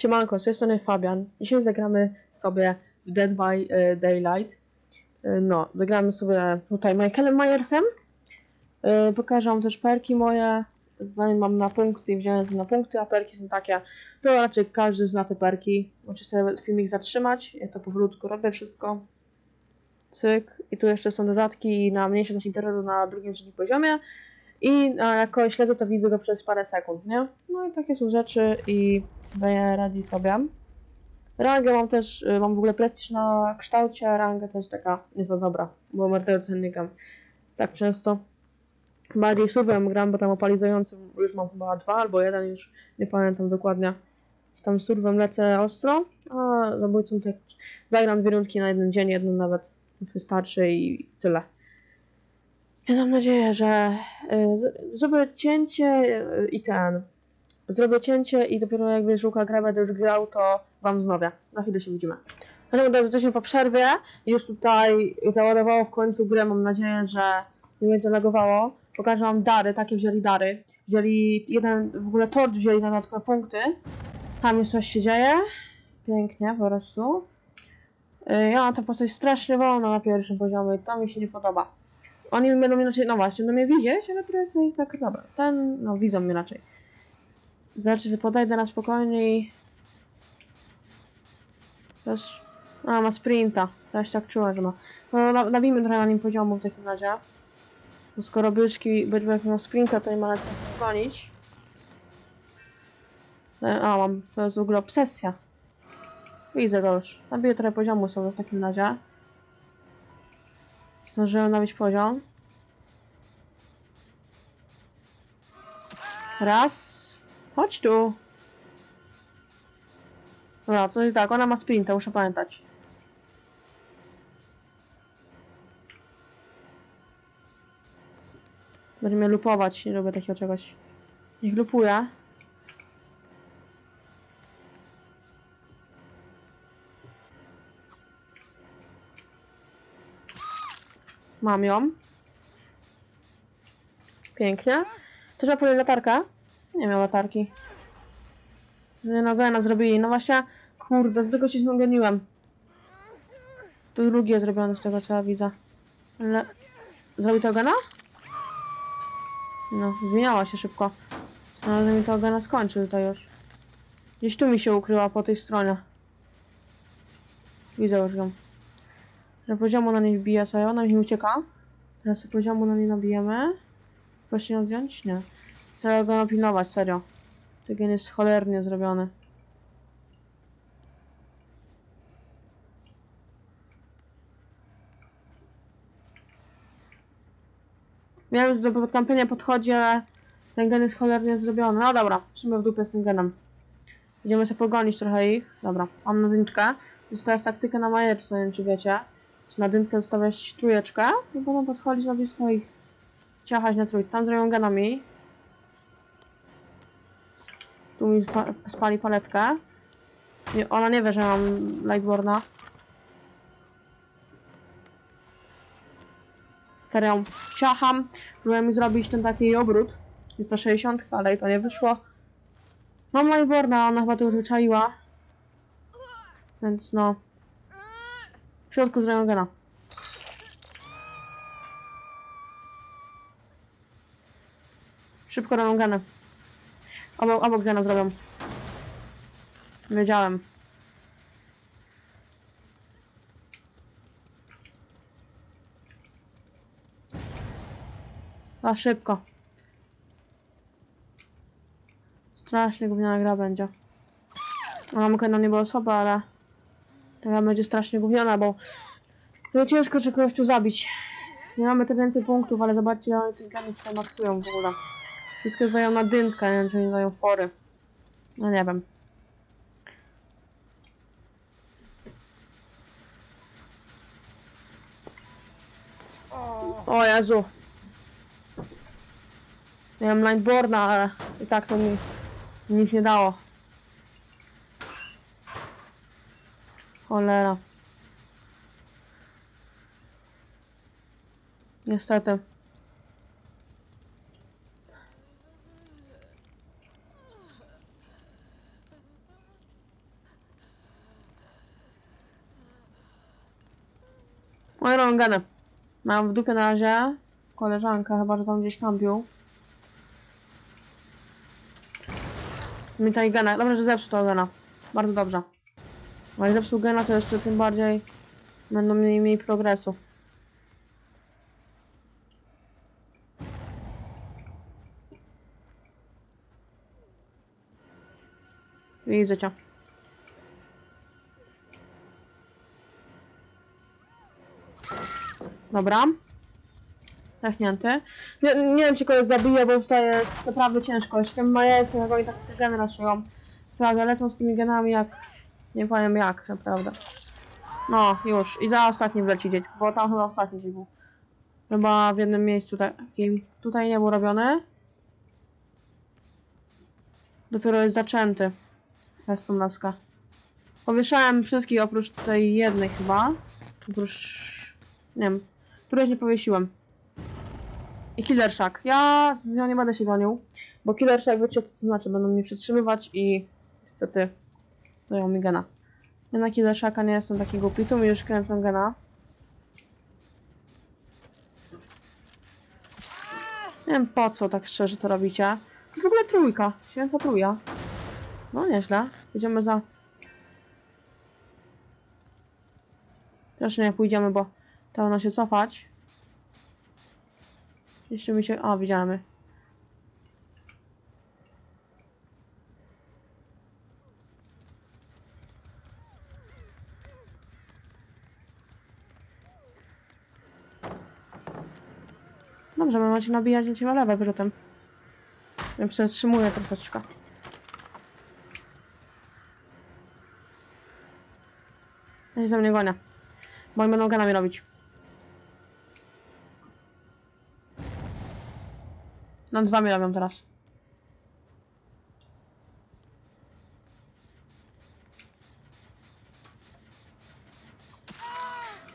Siemanko, z tej strony Fabian. Dzisiaj zagramy sobie w Dead by e, Daylight. E, No, zagramy sobie tutaj Michaelem Myersem. E, Pokażę wam też perki moje. Zanim mam na punkty i wziąłem to na punkty, a perki są takie, to raczej każdy zna te perki. Możecie sobie filmik zatrzymać, ja to powolutku robię wszystko. Cyk. I tu jeszcze są dodatki na mniejsze zasięg terroru na drugim, trzecim poziomie. I a, jako śledzę to widzę go przez parę sekund, nie? No i takie są rzeczy i radę sobie. Rangę mam też, y, mam w ogóle prestiż na kształcie, a ranga też taka nie za dobra, bo nie gram tak często. Bardziej surwem gram, bo tam opalizującym już mam chyba dwa albo jeden, już nie pamiętam dokładnie. Tam surwem lecę ostro, a zabójcą tak zagram dwie rundki na jeden dzień, jedną nawet wystarczy i tyle. Ja mam nadzieję, że y, zrobię cięcie y, i ten. Zrobię cięcie i dopiero jak wiesz, Łuka grę będę już grał, to wam znowię. Na chwilę się widzimy. Ale od razu po przerwie. Już tutaj załadowało w końcu grę. Mam nadzieję, że nie będzie lagowało. Pokażę wam dary, takie wzięli dary. Wzięli jeden, w ogóle tort wzięli na dodatkowe punkty. Tam już coś się dzieje. Pięknie po prostu. Y, Ja mam tę postać strasznie wolno na pierwszym poziomie. To mi się nie podoba. Oni będą mnie raczej, no właśnie, będą mnie widzieć, ale teraz ich tak, dobra. Ten, no widzą mnie raczej. Znaczy, że podejdę na spokojnie i... Też... A, ma sprinta. Też tak czułem, że ma. No, na- nabijmy trochę na nim poziomu w takim razie. Bo skoro byczki, byczek miał sprinta, to nie ma na co gonić. E, A, mam, to jest w ogóle obsesja. Widzę go już. Nabiję trochę poziomu sobie w takim razie. Zdążyłem nabić poziom. Raz. Chodź tu. Dobra, coś tak, ona ma sprinta, muszę pamiętać. Będzie mnie lupować, nie lubię takiego czegoś. Niech lupuje. Mam ją. Pięknie. Też ma latarka? Nie miał latarki. Nie no, gena zrobili. No właśnie, kurde, z tego się zmogoniłem. Tu drugie zrobione z tego co ja widzę. Ale... Zrobi to gena? No, zmieniała się szybko. No, ale mi to gena skończy tutaj już. Gdzieś tu mi się ukryła po tej stronie. Widzę już ją. Że poziomu na niej wbija sobie, ona mi ucieka. Teraz poziomu na niej nabijemy. Właśnie ją zdjąć? Nie. Trzeba go napilnować, serio. Ten gen jest cholernie zrobiony. Wiem, że do podkampienia podchodzi, ale ten gen jest cholernie zrobiony. No dobra, sumie w dupie z tym genem. Będziemy sobie pogonić trochę ich. Dobra, mam nadynczkę. Zostawiać taktykę na majerce, nie wiem czy wiecie. Czy na dynkę zostawiać trójeczkę i potem podchodzić na blisko ich. Ciachać na trójkę. Tam zrobią genami. Tu mi spa spali paletkę. Ona nie wie, że mam Lightborna. Teraz ją ciacham. Próbuję mi zrobić ten taki obrót. Jest to 60, ale i to nie wyszło. Mam Lightborna, ona chyba to już wyczaiła. Więc no. W środku zrobią gena. Szybko genę. Obok, obok gena zrobią. Wiedziałem. A szybko. Strasznie gówniana gra będzie. Mógł na nie była słaba, ale teraz będzie strasznie gówniana, bo no ciężko czy kogoś tu zabić. Nie mamy te więcej punktów, ale zobaczcie, jak oni tych się maksują w ogóle. Wszystko dają na dynkę, nie wiem, czy nie dają fory. No nie wiem. O Jezu. Miałem Lightborna, ale i tak to mi nic nie dało. Cholera. Niestety. Moje rągany. Mam w dupie na razie koleżankę, chyba że tam gdzieś kampił. Mi tutaj gena. Dobrze, że zepsuł to gena. Bardzo dobrze. No jak zepsuł gena, to jeszcze tym bardziej będą mieli mniej progresu. Widzę cię. Dobra. Trafnięty. Nie, nie wiem, czy kogoś zabije, bo to jest naprawdę ciężko. Jeszcze ten majesty, jak oni tak te geny raszują. Prawda, lecą z tymi genami jak... Nie powiem jak, naprawdę. No, już. I za ostatni wleci dzieć, bo tam chyba ostatni dzień był. Chyba w jednym miejscu takim. Tutaj nie był robiony. Dopiero jest zaczęty. Jest laska. Powieszałem wszystkich oprócz tej jednej chyba. Oprócz... Nie wiem. Któreś nie powiesiłem. I Killer Shack. Ja z nią nie będę się gonił, bo Killer Shack wiecie co to znaczy. Będą mnie przytrzymywać i niestety dają mi gena. Ja na Killer Shacka nie jestem taki głupi, tu mi już kręcą gena. Nie wiem po co tak szczerze to robicie. To jest w ogóle trójka. Święta trójka. No nieźle. Idziemy za... Zresztą nie pójdziemy, bo pełno się cofać. Jeszcze mi się... O, widziamy. Dobrze, my macie nabijać na ciebie lewe wyrzutem. Ja przetrzymuję troszeczkę. Ja się za mnie gonię. Bo oni będą ganami robić. No dwa mi robią teraz.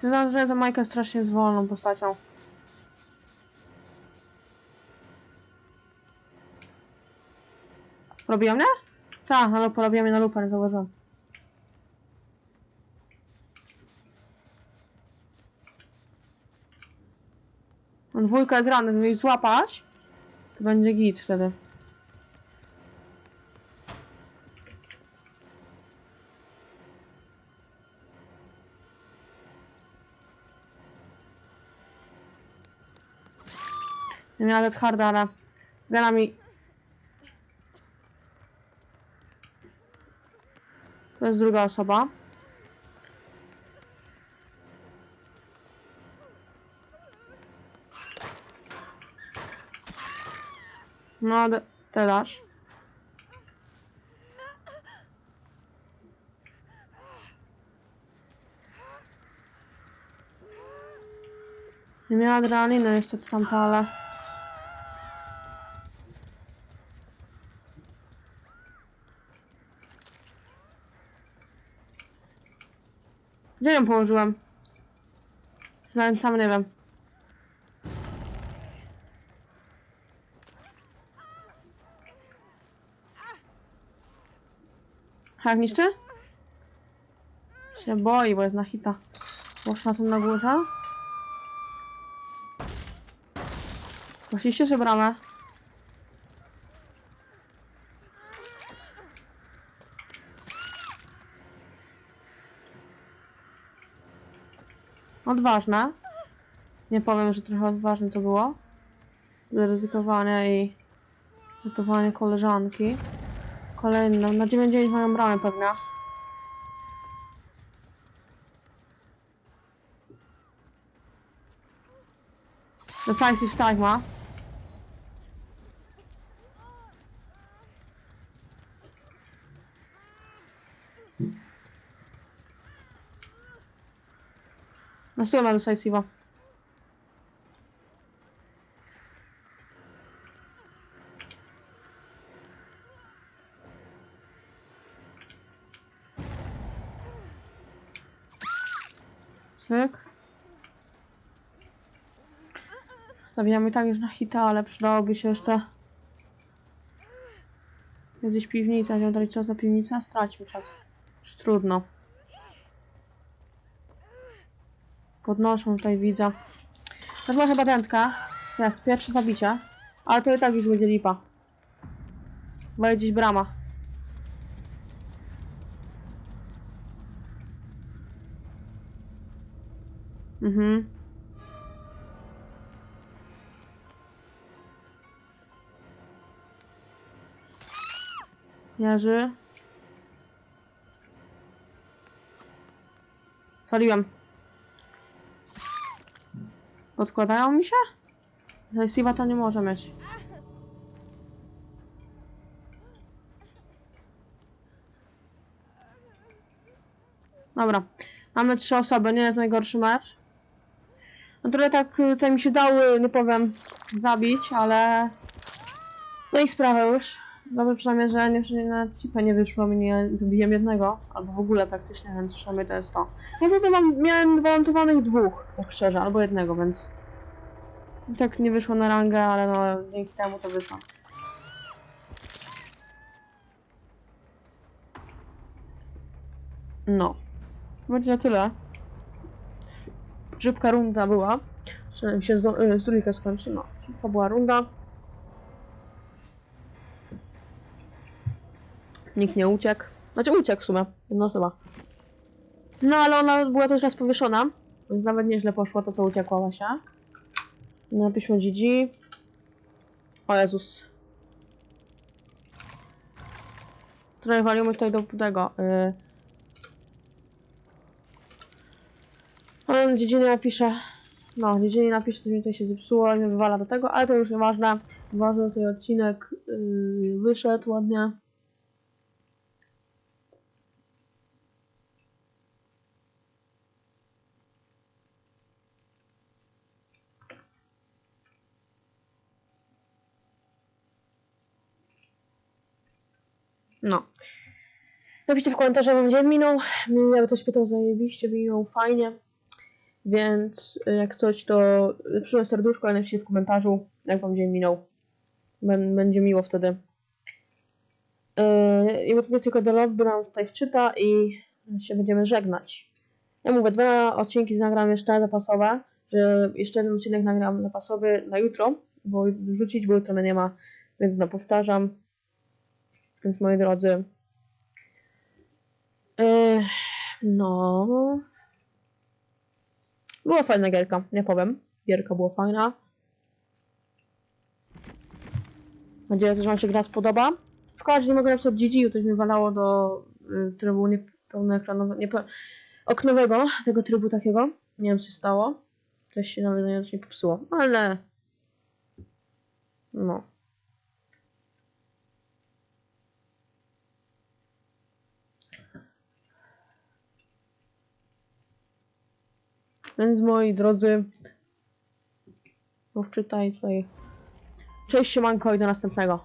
Znam, że ta Majka strasznie jest wolną postacią. Robiła mnie? Tak, na lupę, mnie na lupę, nie zauważyłam. No, Dwójka jest ranny, gdyby ich złapać, to będzie git wtedy. Nie miała Dead Harda, ale Gana mi... To jest druga osoba. No, de- teraz. Nie miała adrenaliny jeszcze tamta, ale... Gdzie ją położyłem? Nawet sam nie wiem. Jak niszczy? Się boi, bo jest na hita. Może na tym na górze? Poszliście czy bramę? Odważne. Nie powiem, że trochę odważne to było. Zaryzykowanie i ratowanie koleżanki. Kolejną. Na 9 mają bramę pewnie. Decisive strike ma. Na stronę ma decisive'a. Cyk. Zabijamy tak już na hita, ale przydałoby się jeszcze... Jest gdzieś piwnica, będziemy dać czas na piwnicę, straćmy czas. Już trudno. Podnoszą tutaj widza. To była chyba dętka. Jest, pierwsze zabicie. Ale to i tak już będzie lipa. Bo gdzieś brama. Mhm. Jerzy. Saliłem. Odkładają mi się? Siwa to nie może mieć. Dobra. Mamy trzy osoby, nie jest najgorszy mecz. No trochę tak y, tutaj mi się dały, nie powiem, zabić, ale... No i sprawę już. Dobrze przynajmniej, że nie, na cipę nie wyszło mi, nie zabiłem jednego, albo w ogóle praktycznie, więc przynajmniej to jest to. Po prostu mam, miałem wymontowanych dwóch, tak szczerze, albo jednego, więc... I tak nie wyszło na rangę, ale no dzięki temu to wyszło. No. Będzie na tyle. Szybka runda była. Przynajmniej się z, do- y, z trójkę skończy. No, to była runda. Nikt nie uciekł. Znaczy uciekł w sumie. Jedna osoba. No ale ona była też raz powieszona. Więc nawet nieźle poszło to, co uciekła właśnie. Napiszmy GG. O Jezus. Trochę walimy tutaj do tego. Yy. GG nie napisze. No, nie napisze, to mi tutaj się zepsuło i mnie wywala do tego, ale to już. Ważne, że tutaj odcinek yy, wyszedł ładnie. No. Napiszcie w komentarzu, jak wam dzień minął. Mnie ktoś pytał, zajebiście minął, fajnie. Więc y, jak coś, to przyjąłem serduszko, ale napiszcie w komentarzu, jak wam dzień minął. Bę- Będzie miło wtedy. I mówię tylko do lobby nam tutaj wczyta i się będziemy żegnać. Ja mówię, dwa odcinki nagram jeszcze zapasowe, że jeszcze jeden odcinek nagram zapasowy na jutro, bo wrzucić, bo jutro mnie nie ma, więc no powtarzam. Więc moi drodzy, yy, no, była fajna gierka, nie powiem. Gierka była fajna. Mam nadzieję, że Wam się gra spodoba. W każdym nie mogę napisać GG, to mi walało do y, trybu niepełnoekranowego, niepe, oknowego, tego trybu takiego. Nie wiem, co się stało. Coś się nie, nie popsuło, ale... No. Więc moi drodzy, no wczytaj tutaj. Cześć, siemanko i do następnego.